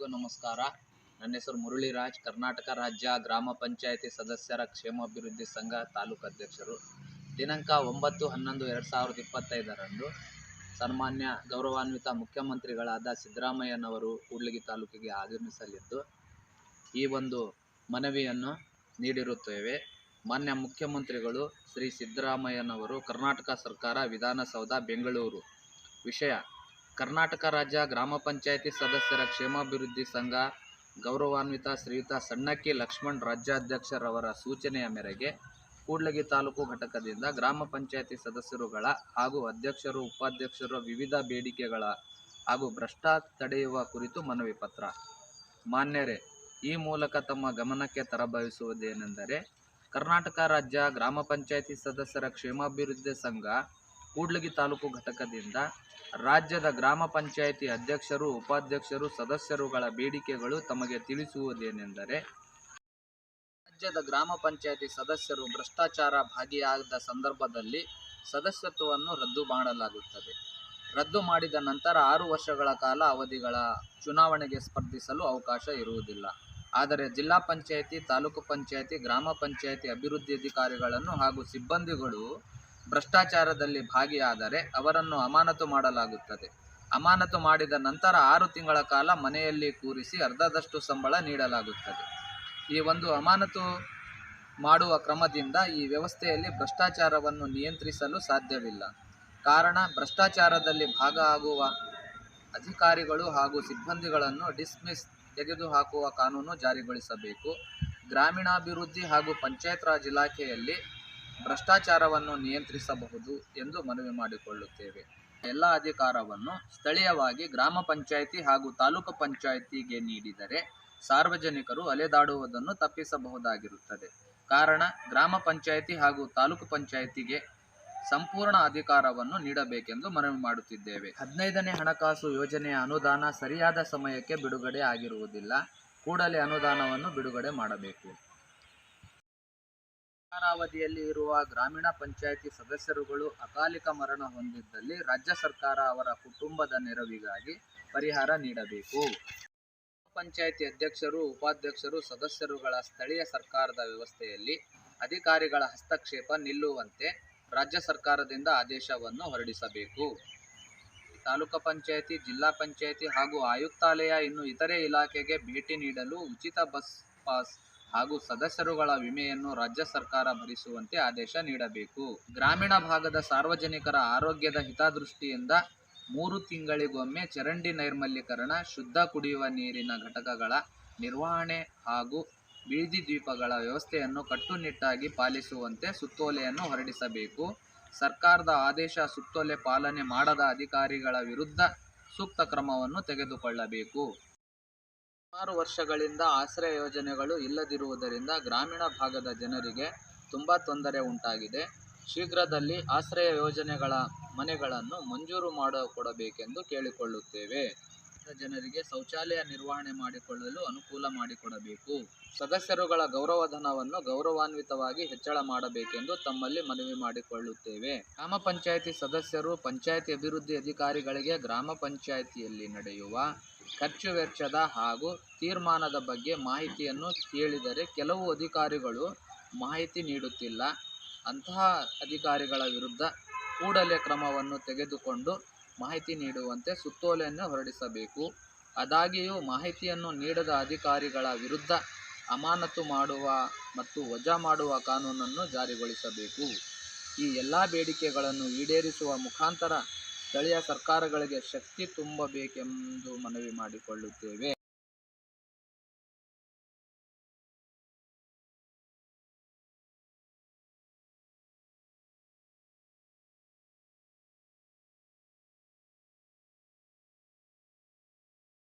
ಎಲ್ಲರಿಗೂ ನಮಸ್ಕಾರ. ನನ್ನ ಹೆಸರು ಮುರಳಿರಾಜ್. ಕರ್ನಾಟಕ ರಾಜ್ಯ ಗ್ರಾಮ ಪಂಚಾಯತಿ ಸದಸ್ಯರ ಕ್ಷೇಮಾಭಿವೃದ್ಧಿ ಸಂಘ ತಾಲೂಕು ಅಧ್ಯಕ್ಷರು. ದಿನಾಂಕ ಒಂಬತ್ತು ಹನ್ನೊಂದು ಎರಡು ಸಾವಿರದ ಇಪ್ಪತ್ತೈದರಂದು ಸನ್ಮಾನ್ಯ ಗೌರವಾನ್ವಿತ ಮುಖ್ಯಮಂತ್ರಿಗಳಾದ ಸಿದ್ದರಾಮಯ್ಯನವರು ಕೂಡ್ಲಿಗಿ ತಾಲೂಕಿಗೆ ಆಗಮಿಸಲಿದ್ದು, ಈ ಒಂದು ಮನವಿಯನ್ನು ನೀಡಿರುತ್ತೇವೆ. ಮಾನ್ಯ ಮುಖ್ಯಮಂತ್ರಿಗಳು ಶ್ರೀ ಸಿದ್ದರಾಮಯ್ಯನವರು ಕರ್ನಾಟಕ ಸರ್ಕಾರ ವಿಧಾನಸೌಧ ಬೆಂಗಳೂರು ವಿಷಯ ಕರ್ನಾಟಕ ರಾಜ್ಯ ಗ್ರಾಮ ಪಂಚಾಯಿತಿ ಸದಸ್ಯರ ಕ್ಷೇಮಾಭಿವೃದ್ಧಿ ಸಂಘ ಗೌರವಾನ್ವಿತ ಶ್ರೀಯುತ ಸಣ್ಣಕ್ಕಿ ಲಕ್ಷ್ಮಣ್ ರಾಜ್ಯಾಧ್ಯಕ್ಷರವರ ಸೂಚನೆಯ ಮೇರೆಗೆ ಕೂಡ್ಲಗಿ ತಾಲೂಕು ಘಟಕದಿಂದ ಗ್ರಾಮ ಪಂಚಾಯಿತಿ ಸದಸ್ಯರುಗಳ ಹಾಗೂ ಅಧ್ಯಕ್ಷರು, ಉಪಾಧ್ಯಕ್ಷರ ವಿವಿಧ ಬೇಡಿಕೆಗಳ ಹಾಗೂ ಭ್ರಷ್ಟ ತಡೆಯುವ ಕುರಿತು ಮನವಿ ಪತ್ರ. ಮಾನ್ಯರೇ, ಈ ಮೂಲಕ ತಮ್ಮ ಗಮನಕ್ಕೆ ತರಬಯಸುವುದೇನೆಂದರೆ, ಕರ್ನಾಟಕ ರಾಜ್ಯ ಗ್ರಾಮ ಪಂಚಾಯಿತಿ ಸದಸ್ಯರ ಕ್ಷೇಮಾಭಿವೃದ್ಧಿ ಸಂಘ ಕೂಡ್ಲಗಿ ತಾಲೂಕು ಘಟಕದಿಂದ ರಾಜ್ಯದ ಗ್ರಾಮ ಪಂಚಾಯಿತಿ ಅಧ್ಯಕ್ಷರು, ಉಪಾಧ್ಯಕ್ಷರು, ಸದಸ್ಯರುಗಳ ಬೇಡಿಕೆಗಳು ತಮಗೆ ತಿಳಿಸುವುದೇನೆಂದರೆ, ರಾಜ್ಯದ ಗ್ರಾಮ ಪಂಚಾಯಿತಿ ಸದಸ್ಯರು ಭ್ರಷ್ಟಾಚಾರ ಭಾಗಿಯಾದ ಸಂದರ್ಭದಲ್ಲಿ ಸದಸ್ಯತ್ವವನ್ನು ರದ್ದು ಮಾಡಲಾಗುತ್ತದೆ. ರದ್ದು ಮಾಡಿದ ನಂತರ ಆರು ವರ್ಷಗಳ ಕಾಲ ಅವಧಿಗಳ ಚುನಾವಣೆಗೆ ಸ್ಪರ್ಧಿಸಲು ಅವಕಾಶ ಇರುವುದಿಲ್ಲ. ಆದರೆ ಜಿಲ್ಲಾ ಪಂಚಾಯಿತಿ, ತಾಲೂಕು ಪಂಚಾಯಿತಿ, ಗ್ರಾಮ ಪಂಚಾಯಿತಿ ಅಭಿವೃದ್ಧಿ ಅಧಿಕಾರಿಗಳನ್ನು ಹಾಗೂ ಸಿಬ್ಬಂದಿಗಳು ಭ್ರಷ್ಟಾಚಾರದಲ್ಲಿ ಭಾಗಿಯಾದರೆ ಅವರನ್ನು ಅಮಾನತು ಮಾಡಲಾಗುತ್ತದೆ. ಅಮಾನತು ಮಾಡಿದ ನಂತರ ಆರು ತಿಂಗಳ ಕಾಲ ಮನೆಯಲ್ಲಿ ಕೂರಿಸಿ ಅರ್ಧದಷ್ಟು ಸಂಬಳ ನೀಡಲಾಗುತ್ತದೆ. ಈ ಒಂದು ಅಮಾನತು ಮಾಡುವ ಕ್ರಮದಿಂದ ಈ ವ್ಯವಸ್ಥೆಯಲ್ಲಿ ಭ್ರಷ್ಟಾಚಾರವನ್ನು ನಿಯಂತ್ರಿಸಲು ಸಾಧ್ಯವಿಲ್ಲ. ಕಾರಣ, ಭ್ರಷ್ಟಾಚಾರದಲ್ಲಿ ಭಾಗ ಆಗುವ ಅಧಿಕಾರಿಗಳು ಹಾಗೂ ಸಿಬ್ಬಂದಿಗಳನ್ನು ಡಿಸ್ಮಿಸ್ ತೆಗೆದುಹಾಕುವ ಕಾನೂನು ಜಾರಿಗೊಳಿಸಬೇಕು. ಗ್ರಾಮೀಣಾಭಿವೃದ್ಧಿ ಹಾಗೂ ಪಂಚಾಯತ್ ರಾಜ್ ಇಲಾಖೆಯಲ್ಲಿ ಭ್ರಷ್ಟಾಚಾರವನ್ನು ನಿಯಂತ್ರಿಸಬಹುದು ಎಂದು ಮನವಿ ಮಾಡಿಕೊಳ್ಳುತ್ತೇವೆ. ಎಲ್ಲ ಅಧಿಕಾರವನ್ನು ಸ್ಥಳೀಯವಾಗಿ ಗ್ರಾಮ ಪಂಚಾಯಿತಿ ಹಾಗೂ ತಾಲೂಕು ಪಂಚಾಯಿತಿಗೆ ನೀಡಿದರೆ ಸಾರ್ವಜನಿಕರು ಅಲೆದಾಡುವುದನ್ನು ತಪ್ಪಿಸಬಹುದಾಗಿರುತ್ತದೆ. ಕಾರಣ, ಗ್ರಾಮ ಪಂಚಾಯಿತಿ ಹಾಗೂ ತಾಲೂಕು ಪಂಚಾಯಿತಿಗೆ ಸಂಪೂರ್ಣ ಅಧಿಕಾರವನ್ನು ನೀಡಬೇಕೆಂದು ಮನವಿ ಮಾಡುತ್ತಿದ್ದೇವೆ. ಹದಿನೈದನೇ ಹಣಕಾಸು ಯೋಜನೆಯ ಅನುದಾನ ಸರಿಯಾದ ಸಮಯಕ್ಕೆ ಬಿಡುಗಡೆ ಆಗಿರುವುದಿಲ್ಲ. ಕೂಡಲೇ ಅನುದಾನವನ್ನು ಬಿಡುಗಡೆ ಮಾಡಬೇಕು. ಅಧಿಕಾರಾವಧಿಯಲ್ಲಿ ಇರುವ ಗ್ರಾಮೀಣ ಪಂಚಾಯಿತಿ ಸದಸ್ಯರುಗಳು ಅಕಾಲಿಕ ಮರಣ ಹೊಂದಿದ್ದಲ್ಲಿ ರಾಜ್ಯ ಸರ್ಕಾರ ಅವರ ಕುಟುಂಬದ ನೆರವಿಗಾಗಿ ಪರಿಹಾರ ನೀಡಬೇಕು. ಪಂಚಾಯಿತಿ ಅಧ್ಯಕ್ಷರು, ಉಪಾಧ್ಯಕ್ಷರು, ಸದಸ್ಯರುಗಳ ಸ್ಥಳೀಯ ಸರ್ಕಾರದ ವ್ಯವಸ್ಥೆಯಲ್ಲಿ ಅಧಿಕಾರಿಗಳ ಹಸ್ತಕ್ಷೇಪ ನಿಲ್ಲುವಂತೆ ರಾಜ್ಯ ಸರ್ಕಾರದಿಂದ ಆದೇಶವನ್ನು ಹೊರಡಿಸಬೇಕು. ತಾಲೂಕು ಪಂಚಾಯಿತಿ, ಜಿಲ್ಲಾ ಪಂಚಾಯಿತಿ ಹಾಗೂ ಆಯುಕ್ತಾಲಯ ಇನ್ನು ಇತರೆ ಇಲಾಖೆಗೆ ಭೇಟಿ ನೀಡಲು ಉಚಿತ ಬಸ್ ಪಾಸ್ ಹಾಗೂ ಸದಸ್ಯರುಗಳ ವಿಮೆಯನ್ನು ರಾಜ್ಯ ಸರ್ಕಾರ ಭರಿಸುವಂತೆ ಆದೇಶ ನೀಡಬೇಕು. ಗ್ರಾಮೀಣ ಭಾಗದ ಸಾರ್ವಜನಿಕರ ಆರೋಗ್ಯದ ಹಿತದೃಷ್ಟಿಯಿಂದ ಮೂರು ತಿಂಗಳಿಗೊಮ್ಮೆ ಚರಂಡಿ ನೈರ್ಮಲ್ಯೀಕರಣ, ಶುದ್ಧ ಕುಡಿಯುವ ನೀರಿನ ಘಟಕಗಳ ನಿರ್ವಹಣೆ ಹಾಗೂ ಬೀದಿ ದ್ವೀಪಗಳ ವ್ಯವಸ್ಥೆಯನ್ನು ಕಟ್ಟುನಿಟ್ಟಾಗಿ ಪಾಲಿಸುವಂತೆ ಸುತ್ತೋಲೆಯನ್ನು ಹೊರಡಿಸಬೇಕು. ಸರ್ಕಾರದ ಆದೇಶ ಸುತ್ತೋಲೆ ಪಾಲನೆ ಮಾಡದ ಅಧಿಕಾರಿಗಳ ವಿರುದ್ಧ ಸೂಕ್ತ ಕ್ರಮವನ್ನು ತೆಗೆದುಕೊಳ್ಳಬೇಕು. ಸುಮಾರು ವರ್ಷಗಳಿಂದ ಆಶ್ರಯ ಯೋಜನೆಗಳು ಇಲ್ಲದಿರುವುದರಿಂದ ಗ್ರಾಮೀಣ ಭಾಗದ ಜನರಿಗೆ ತುಂಬ ತೊಂದರೆ ಉಂಟಾಗಿದೆ. ಶೀಘ್ರದಲ್ಲಿ ಆಶ್ರಯ ಯೋಜನೆಗಳ ಮನೆಗಳನ್ನು ಮಂಜೂರು ಮಾಡಿಕೊಡಬೇಕೆಂದು ಕೇಳಿಕೊಳ್ಳುತ್ತೇವೆ. ಜನರಿಗೆ ಶೌಚಾಲಯ ನಿರ್ವಹಣೆ ಮಾಡಿಕೊಳ್ಳಲು ಅನುಕೂಲ ಮಾಡಿಕೊಡಬೇಕು. ಸದಸ್ಯರುಗಳ ಗೌರವಧನವನ್ನು ಗೌರವಾನ್ವಿತವಾಗಿ ಹೆಚ್ಚಳ ಮಾಡಬೇಕೆಂದು ತಮ್ಮಲ್ಲಿ ಮನವಿ ಮಾಡಿಕೊಳ್ಳುತ್ತೇವೆ. ಗ್ರಾಮ ಪಂಚಾಯಿತಿ ಸದಸ್ಯರು, ಪಂಚಾಯಿತಿ ಅಭಿವೃದ್ಧಿ ಅಧಿಕಾರಿಗಳಿಗೆ ಗ್ರಾಮ ಪಂಚಾಯಿತಿಯಲ್ಲಿ ನಡೆಯುವ ಖರ್ಚು ವೆಚ್ಚದ ಹಾಗೂ ತೀರ್ಮಾನದ ಬಗ್ಗೆ ಮಾಹಿತಿಯನ್ನು ಕೇಳಿದರೆ ಕೆಲವು ಅಧಿಕಾರಿಗಳು ಮಾಹಿತಿ ನೀಡುತ್ತಿಲ್ಲ. ಅಂತಹ ಅಧಿಕಾರಿಗಳ ವಿರುದ್ಧ ಕೂಡಲೇ ಕ್ರಮವನ್ನು ತೆಗೆದುಕೊಂಡು ಮಾಹಿತಿ ನೀಡುವಂತೆ ಸುತ್ತೋಲೆಯನ್ನು ಹೊರಡಿಸಬೇಕು. ಆದಾಗ್ಯೂ, ಮಾಹಿತಿಯನ್ನು ನೀಡದ ಅಧಿಕಾರಿಗಳ ವಿರುದ್ಧ ಅಮಾನತು ಮಾಡುವ ಮತ್ತು ವಜಾ ಮಾಡುವ ಕಾನೂನನ್ನು ಜಾರಿಗೊಳಿಸಬೇಕು. ಈ ಎಲ್ಲ ಬೇಡಿಕೆಗಳನ್ನು ಈಡೇರಿಸುವ ಮುಖಾಂತರ ಸ್ಥಳೀಯ ಸರ್ಕಾರಗಳಿಗೆ ಶಕ್ತಿ ತುಂಬಬೇಕೆಂದು ಮನವಿ ಮಾಡಿಕೊಳ್ಳುತ್ತೇವೆ.